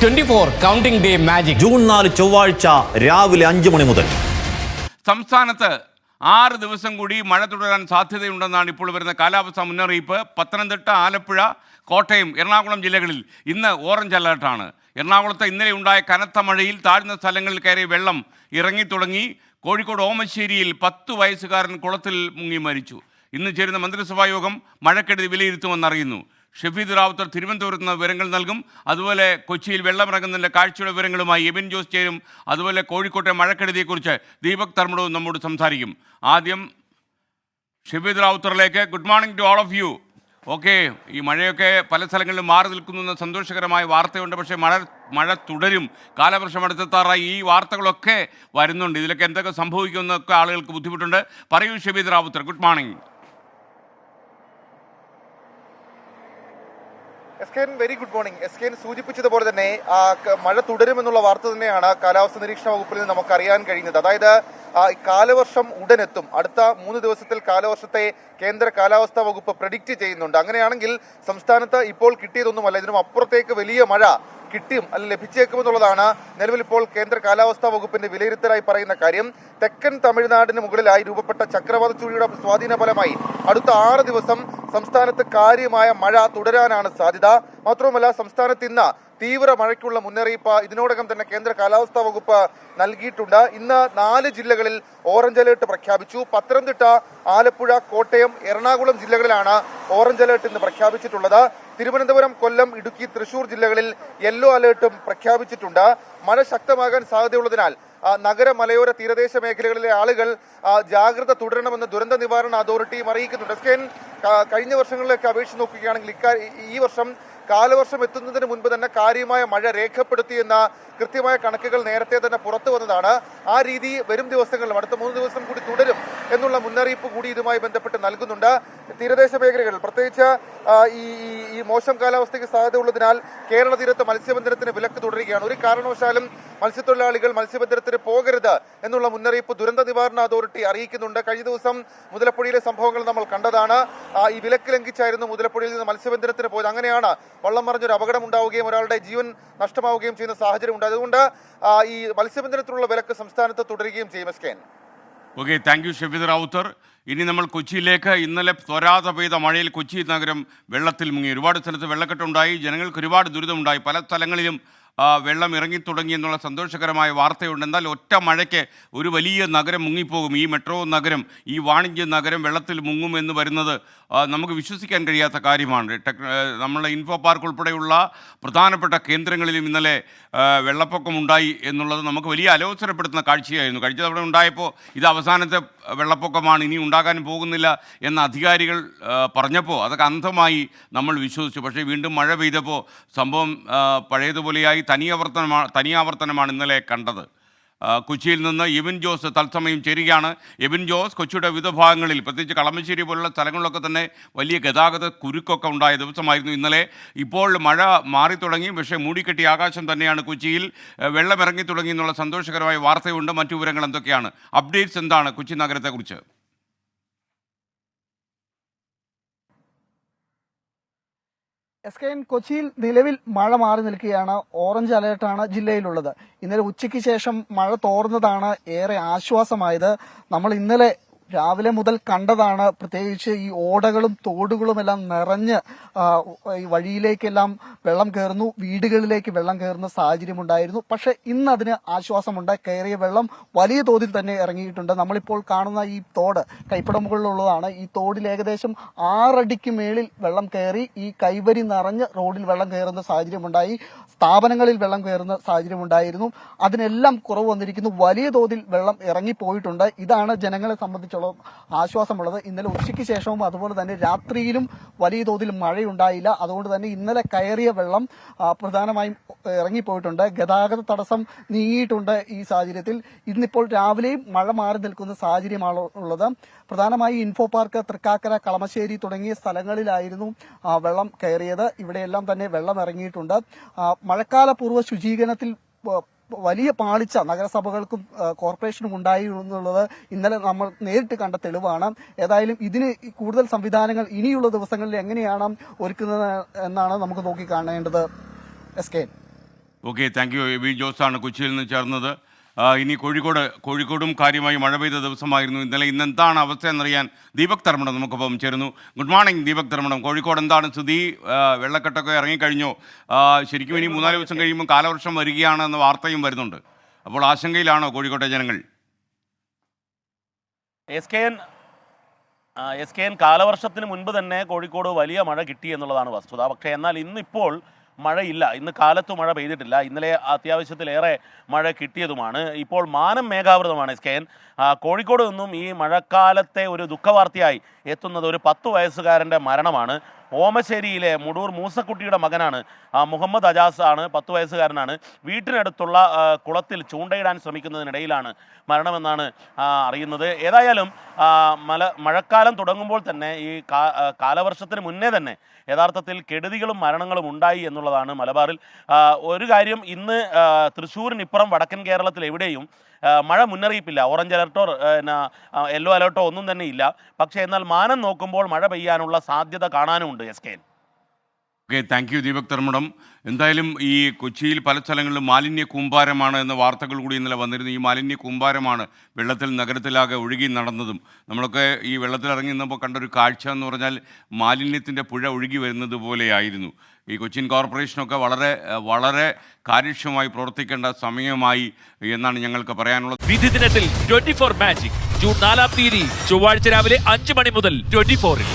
Twenty four counting day magic. June നാല് ചൊവ്വാഴ്ച രാവിലെ അഞ്ച് മണി മുതൽ. സംസ്ഥാനത്ത് ആറ് ദിവസം കൂടി മഴ തുടരാൻ സാധ്യതയുണ്ടെന്നാണ് ഇപ്പോൾ വരുന്ന കാലാവസ്ഥാ മുന്നറിയിപ്പ്. പത്തനംതിട്ട ആലപ്പുഴ കോട്ടയം എറണാകുളം ജില്ലകളിൽ ഇന്ന് ഓറഞ്ച് അലർട്ടാണ്. എറണാകുളത്ത് ഇന്നലെ ഉണ്ടായ കനത്ത മഴയിൽ താഴ്ന്ന സ്ഥലങ്ങളിൽ കയറി വെള്ളം ഇറങ്ങിത്തുടങ്ങി കോഴിക്കോട് ഓമശ്ശേരിയിൽ പത്ത് വയസ്സുകാരൻ കുളത്തിൽ മുങ്ങി മരിച്ചു. ഇന്ന് ചേരുന്ന മന്ത്രിസഭാ യോഗം മഴക്കെടുതി വിലയിരുത്തുമെന്നറിയുന്നു. ഷഫീദ് റാവുത്തർ തിരുവനന്തപുരത്ത് നിന്ന് വിവരങ്ങൾ നൽകും. അതുപോലെ കൊച്ചിയിൽ വെള്ളമിറങ്ങുന്നതിന്റെ കാഴ്ചയുടെ വിവരങ്ങളുമായി എബിൻ ജോസ് ചേരും. അതുപോലെ കോഴിക്കോട്ടെ മഴക്കെടുതിയെക്കുറിച്ച് ദീപക് തർമ്മടവും നമ്മോട് സംസാരിക്കും. ആദ്യം Shefeed റാവുത്തറിലേക്ക്. Good morning to all of you. Okay ഈ മഴയൊക്കെ പല സ്ഥലങ്ങളിലും മാറി നിൽക്കുന്നു എന്ന സന്തോഷകരമായ വാർത്തയുണ്ട്. പക്ഷേ മഴ മഴ തുടരും. കാലവർഷം അടുത്തെത്താറായി. ഈ വാർത്തകളൊക്കെ വരുന്നുണ്ട്. ഇതിലൊക്കെ എന്തൊക്കെ സംഭവിക്കുമെന്നൊക്കെ ആളുകൾക്ക് ബുദ്ധിമുട്ടുണ്ട്. പറയൂ Shabeed Rawther. Good morning. S K very good morning S K സൂചിപ്പിച്ചതുപോലെ തന്നെ മഴ തുടരുമെന്നുള്ള വാർത്ത തന്നെയാണ് കാലാവസ്ഥ നിരീക്ഷണ വകുപ്പിൽ നിന്ന് നമുക്ക് അറിയാൻ കഴിയുന്നത്. അതായത് കാലവർഷം ഉടനെത്തും. അടുത്ത മൂന്ന് ദിവസത്തിൽ കാലവർഷത്തെ കേന്ദ്ര കാലാവസ്ഥാ വകുപ്പ് പ്രഡിക്റ്റ് ചെയ്യുന്നുണ്ട്. അങ്ങനെയാണെങ്കിൽ സംസ്ഥാനത്ത് ഇപ്പോൾ കിട്ടിയതൊന്നുമല്ല ഇതിനും അപ്പുറത്തേക്ക് വലിയ മഴ കിട്ടിയും അല്ല ലഭിച്ചേക്കുമെന്നുള്ളതാണ് നിലവിൽ ഇപ്പോൾ കേന്ദ്ര കാലാവസ്ഥാ വകുപ്പിന്റെ വിലയിരുത്തലായി പറയുന്ന കാര്യം. തെക്കൻ തമിഴ്നാടിന് മുകളിലായി രൂപപ്പെട്ട ചക്രവാത ചുഴിയുടെ സ്വാധീന ഫലമായി അടുത്ത ആറ് ദിവസം സംസ്ഥാനത്ത് കാര്യമായ മഴ തുടരാനാണ് സാധ്യത. മാത്രവുമല്ല സംസ്ഥാനത്ത് ഇന്ന് തീവ്ര മഴയ്ക്കുള്ള മുന്നറിയിപ്പ് ഇതിനോടകം തന്നെ കേന്ദ്ര കാലാവസ്ഥാ വകുപ്പ് നൽകിയിട്ടുണ്ട്. ഇന്ന് നാല് ജില്ലകളിൽ ഓറഞ്ച് അലേർട്ട് പ്രഖ്യാപിച്ചു. പത്തനംതിട്ട ആലപ്പുഴ കോട്ടയം എറണാകുളം ജില്ലകളിലാണ് ഓറഞ്ച് അലേർട്ട് ഇന്ന് പ്രഖ്യാപിച്ചിട്ടുള്ളത്. തിരുവനന്തപുരം കൊല്ലം ഇടുക്കി തൃശൂർ ജില്ലകളിൽ യെല്ലോ അലേർട്ടും പ്രഖ്യാപിച്ചിട്ടുണ്ട്. മഴ ശക്തമാകാൻ സാധ്യതയുള്ളതിനാൽ നഗര മലയോര തീരദേശ മേഖലകളിലെ ആളുകൾ ജാഗ്രത തുടരണമെന്ന് ദുരന്ത നിവാരണ അതോറിറ്റിയും അറിയിക്കുന്നുണ്ട്. കഴിഞ്ഞ വർഷങ്ങളിലേക്ക് അപേക്ഷിച്ച് നോക്കുകയാണെങ്കിൽ ഈ വർഷം കാലവർഷം എത്തുന്നതിന് മുൻപ് തന്നെ കാര്യമായ മഴ രേഖപ്പെടുത്തിയെന്ന കൃത്യമായ കണക്കുകൾ നേരത്തെ തന്നെ പുറത്തു വന്നതാണ്. ആ രീതി വരും ദിവസങ്ങളിലും അടുത്ത മൂന്ന് ദിവസം കൂടി എന്നുള്ള മുന്നറിയിപ്പ് കൂടി ഇതുമായി ബന്ധപ്പെട്ട് നൽകുന്നുണ്ട്. തീരദേശ മേഖലകൾ പ്രത്യേകിച്ച് ഈ ഈ- മോശം കാലാവസ്ഥയ്ക്ക് സാധ്യതയുള്ളതിനാൽ കേരള തീരത്ത് മത്സ്യബന്ധനത്തിന് വിലക്ക് തുടരുകയാണ്. ഒരു കാരണവശാലും മത്സ്യത്തൊഴിലാളികൾ മത്സ്യബന്ധനത്തിന് പോകരുത് എന്നുള്ള മുന്നറിയിപ്പ് ദുരന്ത നിവാരണ അതോറിറ്റി അറിയിക്കുന്നുണ്ട്. കഴിഞ്ഞ ദിവസം മുതലപ്പുഴയിലെ സംഭവങ്ങൾ നമ്മൾ കണ്ടതാണ്. ഈ വിലക്ക് ലംഘിച്ചായിരുന്നു മുതലപ്പുഴയിൽ നിന്ന് മത്സ്യബന്ധനത്തിന് പോയത്. അങ്ങനെയാണ് വള്ളം മറിഞ്ഞൊരു അപകടം ഉണ്ടാവുകയും ഒരാളുടെ ജീവൻ നഷ്ടമാവുകയും ചെയ്യുന്ന സാഹചര്യം ഉണ്ട്. അതുകൊണ്ട് ഈ മത്സ്യബന്ധനത്തിനുള്ള വിലക്ക് സംസ്ഥാനത്ത് തുടരുകയും ചെയ്യും yes. Okay thank you Shefeed Rawther. ഇനി നമ്മൾ കൊച്ചിയിലേക്ക് ഇന്നലെ ത്വരാതെ പെയ്ത മഴയിൽ കൊച്ചി നഗരം വെള്ളത്തിൽ മുങ്ങി. ഒരുപാട് സ്ഥലത്ത് വെള്ളക്കെട്ടുണ്ടായി ജനങ്ങൾക്ക് ഒരുപാട് ദുരിതമുണ്ടായി. പല സ്ഥലങ്ങളിലും വെള്ളം ഇറങ്ങി തുടങ്ങി എന്നുള്ള സന്തോഷകരമായ വാർത്തയുണ്ട് എന്നാൽ ഒറ്റ മഴയ്ക്ക് ഒരു വലിയ നഗരം മുങ്ങിപ്പോകും. ഈ മെട്രോ നഗരം ഈ വാണിജ്യ നഗരം വെള്ളത്തിൽ മുങ്ങും എന്ന് വരുന്നത് നമുക്ക് വിശ്വസിക്കാൻ കഴിയാത്ത കാര്യമാണ്. ടെക് നമ്മളെ ഇൻഫോ പാർക്ക് ഉൾപ്പെടെയുള്ള പ്രധാനപ്പെട്ട കേന്ദ്രങ്ങളിലും ഇന്നലെ വെള്ളപ്പൊക്കമുണ്ടായി എന്നുള്ളത് നമുക്ക് വലിയ അലോസരപ്പെടുത്തുന്ന കാഴ്ചയായിരുന്നു. കഴിഞ്ഞ തവണ ഉണ്ടായപ്പോൾ ഇത് അവസാനത്തെ വെള്ളപ്പൊക്കമാണ് ഇനി ഉണ്ടാകാൻ പോകുന്നില്ല എന്ന അധികാരികൾ പറഞ്ഞപ്പോൾ അതൊക്കെ അന്ധമായി നമ്മൾ വിശ്വസിച്ചു. പക്ഷേ വീണ്ടും മഴ പെയ്തപ്പോൾ സംഭവം പഴയതുപോലെയായി തനിയാവർത്തനമാണ് തനിയാവർത്തനമാണ് ഇന്നലെ കണ്ടത്. കൊച്ചിയിൽ നിന്ന് എബിൻ ജോസ് തത്സമയം ചേരുകയാണ്. എബിൻ ജോസ് കൊച്ചിയുടെ വിവിധ ഭാഗങ്ങളിൽ പ്രത്യേകിച്ച് കളമശ്ശേരി പോലുള്ള സ്ഥലങ്ങളിലൊക്കെ തന്നെ വലിയ ഗതാഗത കുരുക്കൊക്കെ ഉണ്ടായ ദിവസമായിരുന്നു ഇന്നലെ. ഇപ്പോൾ മഴ മാറി തുടങ്ങി പക്ഷേ മൂടിക്കെട്ടിയ ആകാശം തന്നെയാണ് കൊച്ചിയിൽ. വെള്ളമിറങ്ങി തുടങ്ങി എന്നുള്ള സന്തോഷകരമായ വാർത്തയുണ്ട്. മറ്റു വിവരങ്ങൾ എന്തൊക്കെയാണ്? അപ്ഡേറ്റ്സ് എന്താണ് കൊച്ചി നഗരത്തെക്കുറിച്ച്? എസ് കെ എൻ കൊച്ചിയിൽ നിലവിൽ മഴ മാറി നിൽക്കുകയാണ്. ഓറഞ്ച് അലേർട്ടാണ് ജില്ലയിലുള്ളത്. ഇന്നലെ ഉച്ചയ്ക്ക് ശേഷം മഴ തോർന്നതാണ് ഏറെ ആശ്വാസമായത്. നമ്മൾ ഇന്നലെ രാവിലെ മുതൽ കണ്ടതാണ്. പ്രത്യേകിച്ച് ഈ ഓടകളും തോടുകളും എല്ലാം നിറഞ്ഞ് വഴിയിലേക്കെല്ലാം വെള്ളം കയറുന്നു. വീടുകളിലേക്ക് വെള്ളം കയറുന്ന സാഹചര്യം ഉണ്ടായിരുന്നു പക്ഷെ ഇന്ന് അതിന് ആശ്വാസമുണ്ട്. കയറിയ വെള്ളം വലിയ തോതിൽ തന്നെ ഇറങ്ങിയിട്ടുണ്ട്. നമ്മളിപ്പോൾ കാണുന്ന ഈ തോട് കൈപ്പട മുകളിലുള്ളതാണ്. ഈ തോടിൽ ഏകദേശം ആറടിക്ക് മേളിൽ വെള്ളം കയറി ഈ കൈവരി നിറഞ്ഞ് റോഡിൽ വെള്ളം കയറുന്ന സാഹചര്യമുണ്ടായി. സ്ഥാപനങ്ങളിൽ വെള്ളം കയറുന്ന സാഹചര്യം ഉണ്ടായിരുന്നു അതിനെല്ലാം കുറവ് വന്നിരിക്കുന്നു. വലിയ തോതിൽ വെള്ളം ഇറങ്ങിപ്പോയിട്ടുണ്ട്. ഇതാണ് ജനങ്ങളെ സംബന്ധിച്ചുള്ള ആശ്വാസമുള്ളത്. ഇന്നലെ ഉച്ചയ്ക്ക് ശേഷവും അതുപോലെ തന്നെ രാത്രിയിലും വലിയ തോതിൽ മഴയുണ്ടായില്ല. അതുകൊണ്ട് തന്നെ ഇന്നലെ കയറിയ വെള്ളം പ്രധാനമായും ഇറങ്ങിപ്പോയിട്ടുണ്ട്. ഗതാഗത തടസ്സം നീങ്ങിയിട്ടുണ്ട് ഈ സാഹചര്യത്തിൽ. ഇന്നിപ്പോൾ രാവിലെയും മഴ മാറി നിൽക്കുന്ന സാഹചര്യമാണ് ഉള്ളത്. പ്രധാനമായി ഇൻഫോ പാർക്ക് തൃക്കാക്കര കളമശ്ശേരി തുടങ്ങിയ സ്ഥലങ്ങളിലായിരുന്നു വെള്ളം കയറിയത്. ഇവിടെയെല്ലാം തന്നെ വെള്ളം ഇറങ്ങിയിട്ടുണ്ട്. മഴക്കാലപൂർവ മഴക്കാല പൂർവ ശുചീകരണത്തിൽ വലിയ പാളിച്ച നഗരസഭകൾക്കും കോർപ്പറേഷനും ഉണ്ടായി എന്നുള്ളത് ഇന്നലെ നമ്മൾ നേരിട്ട് കണ്ട തെളിവാണ്. ഏതായാലും ഇതിന് കൂടുതൽ സംവിധാനങ്ങൾ ഇനിയുള്ള ദിവസങ്ങളിൽ എങ്ങനെയാണ് ഒരുക്കുന്നത് എന്നാണ് നമുക്ക് നോക്കി കാണേണ്ടത്. S K. Okay thank you V ജോസാണ് കൊച്ചിയിൽ നിന്ന് ചേർന്നത്. ഇനി കോഴിക്കോട് കോഴിക്കോടും കാര്യമായി മഴ പെയ്ത ദിവസമായിരുന്നു. ഇന്നലെ ഇന്ന് എന്താണ് അവസ്ഥ എന്നറിയാൻ ദീപക് ധർമ്മടം നമുക്കൊപ്പം ചേരുന്നു. ഗുഡ് മോർണിംഗ് ദീപക് ധർമ്മടം കോഴിക്കോട് എന്താണ് സ്ഥിതി? വെള്ളക്കെട്ടൊക്കെ ഇറങ്ങിക്കഴിഞ്ഞോ. ശരിക്കും ഇനി മൂന്നാൽ ദിവസം കഴിയുമ്പോൾ കാലവർഷം വരികയാണ് എന്ന വാർത്തയും വരുന്നുണ്ട്. അപ്പോൾ ആശങ്കയിലാണോ കോഴിക്കോട്ടെ ജനങ്ങൾ? S K N S K N കാലവർഷത്തിന് മുൻപ് തന്നെ കോഴിക്കോട് വലിയ മഴ കിട്ടി എന്നുള്ളതാണ് വസ്തുത. പക്ഷേ എന്നാൽ ഇന്നിപ്പോൾ മഴയില്ല. ഇന്ന് കാലത്ത് മഴ പെയ്തിട്ടില്ല. ഇന്നലെ അത്യാവശ്യത്തിലേറെ മഴ കിട്ടിയതുമാണ്. ഇപ്പോൾ മാനം മേഘാവൃതമാണ് എൻ കോഴിക്കോട് നിന്നും ഈ മഴക്കാലത്തെ ഒരു ദുഃഖവാർത്തയായി എത്തുന്നത് ഒരു പത്ത് വയസ്സുകാരന്റെ മരണമാണ്. ഓമശ്ശേരിയിലെ മുടൂർ മൂസക്കുട്ടിയുടെ മകനാണ് മുഹമ്മദ് അജാസ് ആണ് പത്ത് വയസ്സുകാരനാണ്. വീട്ടിനടുത്തുള്ള കുളത്തിൽ ചൂണ്ടയിടാൻ ശ്രമിക്കുന്നതിനിടയിലാണ് മരണമെന്നാണ് അറിയുന്നത്. ഏതായാലും മല മഴക്കാലം തുടങ്ങുമ്പോൾ തന്നെ ഈ കാലവർഷത്തിന് മുന്നേ തന്നെ യഥാർത്ഥത്തിൽ കെടുതികളും മരണങ്ങളും ഉണ്ടായി എന്നുള്ളതാണ് മലബാറിൽ. ഒരു കാര്യം ഇന്ന് തൃശ്ശൂരിനിപ്പുറം വടക്കൻ കേരളത്തിൽ എവിടെയും മഴ മുന്നറിയിപ്പില്ല. ഓറഞ്ച് അലർട്ടോ യെല്ലോ അലർട്ടോ ഒന്നും തന്നെ ഇല്ല. പക്ഷേ എന്നാൽ മാനം നോക്കുമ്പോൾ മഴ പെയ്യാനുള്ള സാധ്യത കാണാനുമുണ്ട് yes okay thank you Deepak Dharmadam എന്തായാലും ഈ കൊച്ചിയിൽ പല സ്ഥലങ്ങളിലും മാലിന്യ കൂമ്പാരമാണ് എന്ന വാർത്തകൾ കൂടി ഇന്നലെ വന്നിരുന്നു. ഈ മാലിന്യ കൂമ്പാരമാണ് വെള്ളത്തിൽ നഗരത്തിലാകെ ഒഴുകി നടന്നതും. നമ്മളൊക്കെ ഈ വെള്ളത്തിൽ ഇറങ്ങി നിന്നപ്പോൾ കണ്ടൊരു കാഴ്ച എന്ന് പറഞ്ഞാൽ മാലിന്യത്തിന്റെ പുഴ ഒഴുകി വരുന്നത് പോലെയായിരുന്നു. ഈ കൊച്ചിൻ കോർപ്പറേഷനൊക്കെ വളരെ വളരെ കാര്യക്ഷമമായി പ്രവർത്തിക്കേണ്ട സമയമായി എന്നാണ് ഞങ്ങൾക്ക് പറയാനുള്ളത്. വിധി ദിനത്തിൽ ട്വന്റി ഫോർ മാജിക് ജൂൺ നാലാം തീയതി ചൊവ്വാഴ്ച രാവിലെ അഞ്ച് മണി മുതൽ ട്വന്റി ഫോറിൽ